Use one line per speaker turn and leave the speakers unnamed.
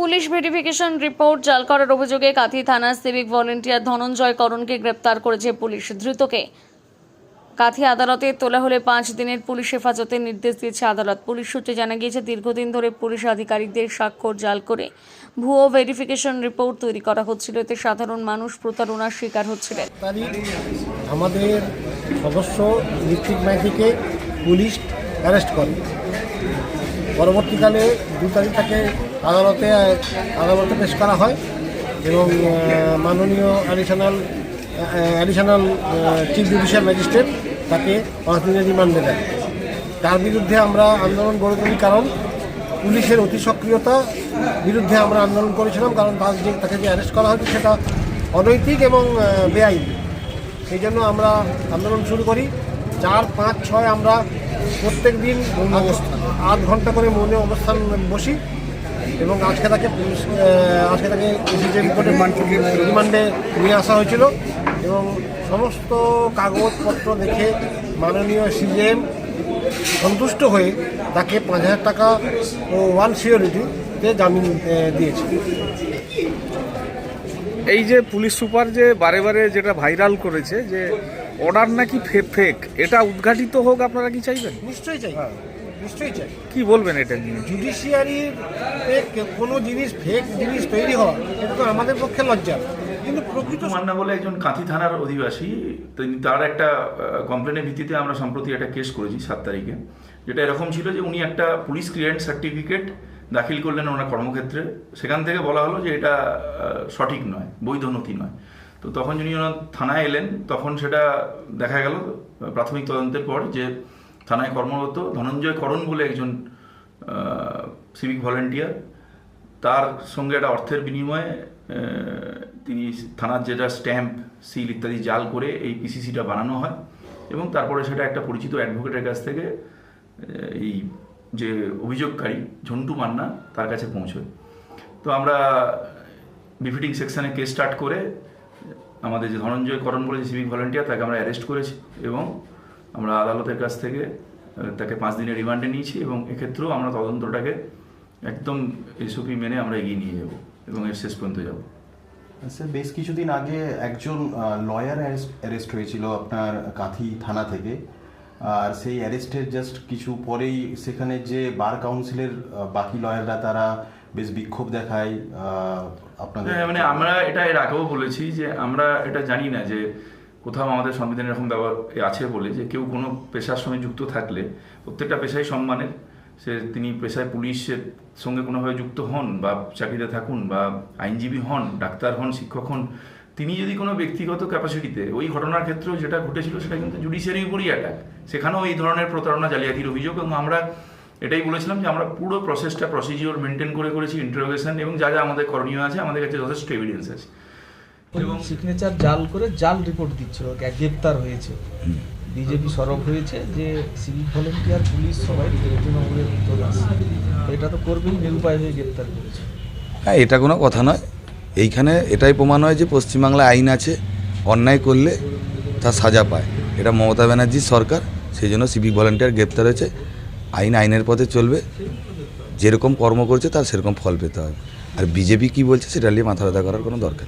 Police verification report জাল করার অভিযোগে কাথি থানার সিভিক ভলেন্টিয়ার ধনঞ্জয় করণকে গ্রেপ্তার করেছে পুলিশ ধৃতকে। কাথি আদালতে তোলা হলে পাঁচ দিনের পুলিশ হেফাজতের নির্দেশ দিয়েছে আদালত। পুলিশ সূত্রে জানা গিয়েছে, দীর্ঘদিন ধরে পুলিশ আধিকারিকদের স্বাক্ষর জাল করে ভুয়ো ভেরিফিকেশন রিপোর্ট তৈরি করা হচ্ছিল। এতে সাধারণ মানুষ প্রতারণার শিকার হচ্ছিলেন।
আমাদের সদস্য পুলিশ অ্যারেস্ট করে। পরবর্তীকালে দু তারিখ তাকে আদালতে আদালতে পেশ করা হয় এবং মাননীয় additional additional chief judicial magistrate তাকে পাঁচ দিনের রিমান্ডে দেয়। তার বিরুদ্ধে আমরা আন্দোলন গড়ে তুলি কারণ পুলিশের অতি সক্রিয়তা বিরুদ্ধে আমরা আন্দোলন করেছিলাম কারণ তার যে, তাকে যে অ্যারেস্ট করা হয়েছে সেটা অনৈতিক এবং বেআইনি। সেই জন্য আমরা আন্দোলন শুরু করি। চার পাঁচ ছয় আমরা প্রত্যেক দিন আধ ঘণ্টা। করে মৌন অবস্থান বসি এবং আজকে তাকে পুলিশ আজকে তাকে এসিজে রিপোর্টে রিমান্ডে নিয়ে আসা হয়েছিল এবং সমস্ত কাগজপত্র দেখে মাননীয় সিজিএম সন্তুষ্ট হয়ে তাকে পাঁচ হাজার টাকা ও ওয়ান সিওরিটিতে জামিন দিয়েছে।
এই যে পুলিশ সুপার যে বারে বারে যেটা ভাইরাল করেছে যে অর্ডার নাকি ফেক এটা উদ্ঘাটিত হোক আপনারা কি চাইবেন?
নিশ্চয়ই চাই। নিশ্চয়ই চাই।
কি বলবেন এটা নিয়ে?
জুডিশিয়ারির কোনো জিনিস ফেক জিনিস তৈরি হওয়া এটা তো আমাদের পক্ষে লজ্জা। কিন্তু প্রকৃত
মান্না বলে একজন কাঁথি থানার অধিবাসী তিনি তার একটা কমপ্লেনের ভিত্তিতে আমরা সম্প্রতি একটা কেস করেছি সাত তারিখে। যেটা এরকম ছিল যে উনি একটা পুলিশ ক্লিয়ারেন্স সার্টিফিকেট দাখিল করলেন ওনার কর্মক্ষেত্রে। সেখান থেকে বলা হলো যে এটা সঠিক নয় বৈধ নথি নয়। তো তখন যিনি ওনার থানায় এলেন, তখন সেটা দেখা গেল প্রাথমিক তদন্তের পর যে থানায় কর্মরত ধনঞ্জয় করণ বলে একজন সিভিক ভলেন্টিয়ার তার সঙ্গে একটা অর্থের বিনিময়ে তিনি থানার যেটা স্ট্যাম্প সিল ইত্যাদি জাল করে এই পিসিসিটা বানানো হয় এবং তারপরে সেটা একটা পরিচিত অ্যাডভোকেটের কাছ থেকে এই যে অভিযোগকারী ঝন্টু মান্না তার কাছে পৌঁছয়। তো আমরা বিফিটিং সেকশানে কেস স্টার্ট করে আমাদের যে ধনঞ্জয় করণ বলে যে সিভিক ভলেন্টিয়ার তাকে আমরা অ্যারেস্ট করেছি এবং আমরা আদালতের কাছ থেকে তাকে পাঁচ দিনের রিমান্ডে নিয়েছি এবং এক্ষেত্রেও আমরা তদন্তটাকে একদম এসওপি মেনে আমরা এগিয়ে নিয়ে যাব এবং এর শেষ পর্যন্ত যাব।
স্যার, বেশ কিছুদিন আগে একজন লয়ার অ্যারেস্ট হয়েছিল আপনার কাঁথি থানা থেকে। আর সেই অ্যারেস্টের জাস্ট কিছু পরেই সেখানে যে বার কাউন্সিলের বাকি লয়াররা তারা বেশ বিক্ষোভ দেখায় আপনাদের।
হ্যাঁ, মানে আমরা এটা এর আগেও বলেছি যে আমরা এটা জানি না যে কোথাও আমাদের সংবিধানে এরকম ব্যবহার আছে বলে যে কেউ কোনো পেশার সঙ্গে যুক্ত থাকলে প্রত্যেকটা পেশাই সম্মানের। সে তিনি পেশায় পুলিশের সঙ্গে কোনোভাবে যুক্ত হন বা চাকরিতে থাকুন বা আইনজীবী হন ডাক্তার হন শিক্ষক হন তিনি যদি কোনো ব্যক্তিগত ক্যাপাসিটিতে ওই ঘটনার ক্ষেত্রেও যেটা ঘটেছিল সেটা কিন্তু জুডিশিয়ারির উপরই অ্যাটাক সেখানেও এই ধরনের প্রতারণা জালিয়াতির অভিযোগ এবং আমরা এটাই বলেছিলাম যে আমরা পুরো প্রসেসটা প্রসিজিওর মেনটেন করে করেছি ইন্টারোগেশন এবং যা যা আমাদের করণীয় আছে আমাদের কাছে যথেষ্ট এভিডেন্স আছে।
এবং সিগনেচার জাল করে জাল রিপোর্ট দিচ্ছিল গ্রেপ্তার হয়েছে। বিজেপি সরব হয়েছে যে সিভিক ভলেন্টিয়ার পুলিশ সবাই তৃণমূলের এটা তো করবেই নিরুপায় হয়ে গ্রেপ্তার করেছে।
হ্যাঁ এটা কোনো কথা নয়। এইখানে এটাই প্রমাণ হয় যে পশ্চিমবাংলা আইন আছে, অন্যায় করলে তা সাজা পায়। এটা মমতা ব্যানার্জির সরকার, সেই জন্য সিভিক ভলেন্টিয়ার গ্রেপ্তার হয়েছে। আইন আইনের পথে চলবে। যেরকম কর্ম করছে তার সেরকম ফল পেতে হবে। আর বিজেপি কি বলছে সেটা নিয়ে মাথা ব্যথা করার কোনো দরকার